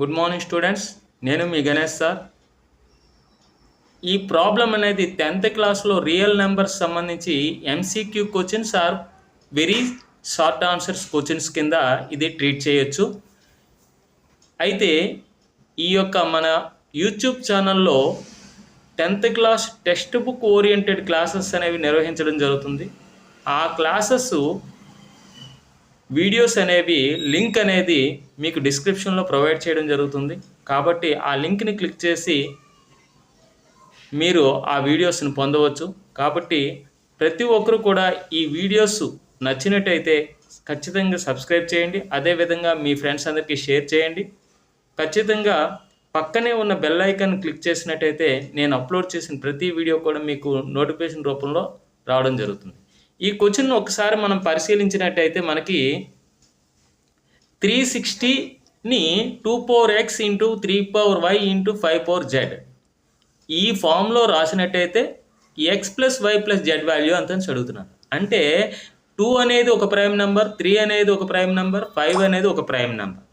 Good morning students నేను మీ Ganesh sir. ఈ ప్రాబ్లం అనేది టెన్త్ క్లాస్లో రియల్ నెంబర్స్ సంబంధించి MCQ questions or very short answers questions కింద ఇది ట్రీట్ చేయొచ్చు. అయితే ఈ యొక్క మన యూట్యూబ్ ఛానల్లో tenth class textbook oriented classes అనేవి నిర్వహించడం జరుగుతుంది. ఆ క్లాసెస్ వీడియోస్ అనేవి లింక్ అనేది మీకు డిస్క్రిప్షన్లో ప్రొవైడ్ చేయడం జరుగుతుంది. కాబట్టి ఆ లింక్ని క్లిక్ చేసి మీరు ఆ వీడియోస్ని పొందవచ్చు. కాబట్టి ప్రతి ఒక్కరు కూడా ఈ వీడియోస్ నచ్చినట్టయితే ఖచ్చితంగా సబ్స్క్రైబ్ చేయండి. అదేవిధంగా మీ ఫ్రెండ్స్ అందరికీ షేర్ చేయండి. ఖచ్చితంగా పక్కనే ఉన్న బెల్ ఐకాన్ క్లిక్ చేసినట్టయితే నేను అప్లోడ్ చేసిన ప్రతి వీడియో కూడా మీకు నోటిఫికేషన్ రూపంలో రావడం జరుగుతుంది. ఈ క్వశ్చన్ ఒకసారి మనం పరిశీలించినట్టయితే మనకి three సిక్స్టీని two power x into three power y into five power z ఈ ఫామ్లో రాసినట్టయితే x plus y plus z value అంత చదువుతున్నాను. అంటే టూ అనేది ఒక ప్రైమ్ నెంబర్ త్రీ అనేది ఒక ప్రైమ్ నెంబర్ ఫైవ్ అనేది ఒక ప్రైమ్ నెంబర్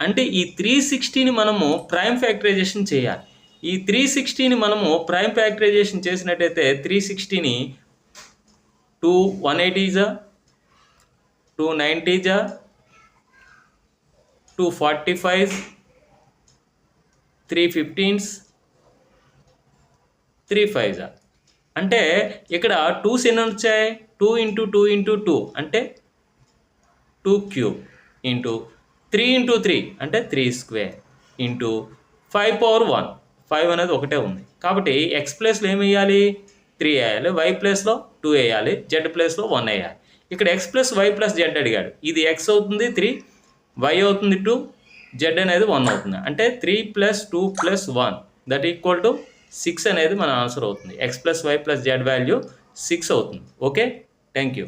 అంటే ఈ త్రీ సిక్స్టీని మనము ప్రైమ్ ఫ్యాక్టరైజేషన్ చేయాలి. ఈ త్రీ సిక్స్టీని మనము ప్రైమ్ ఫ్యాక్టరైజేషన్ చేసినట్టయితే త్రీ సిక్స్టీని టూ వన్ ఎయిటీజా two నైంటీజా two forty five three fifteens? Three five అంటే ఇక్కడ టూస్ ఎన్ని వచ్చాయి two into two into two. అంటే two cube into three into three. అంటే three square into five power one. Five అనేది ఒకటే ఉంది. కాబట్టి ఎక్స్ ప్లేస్లో ఏమి వేయాలి త్రీ వేయాలి వై ప్లేస్లో టూ వేయాలి జెడ్ ప్లేస్లో వన్ వేయాలి. ఇక్కడ x plus y plus z అడిగాడు. ఇది ఎక్స్ అవుతుంది త్రీ వై అవుతుంది టూ జెడ్ అనేది వన్ అవుతుంది. అంటే three plus two plus one that equal to six అనేది మన ఆన్సర్ అవుతుంది. X plus y plus z value six అవుతుంది. ఓకే? Thank you.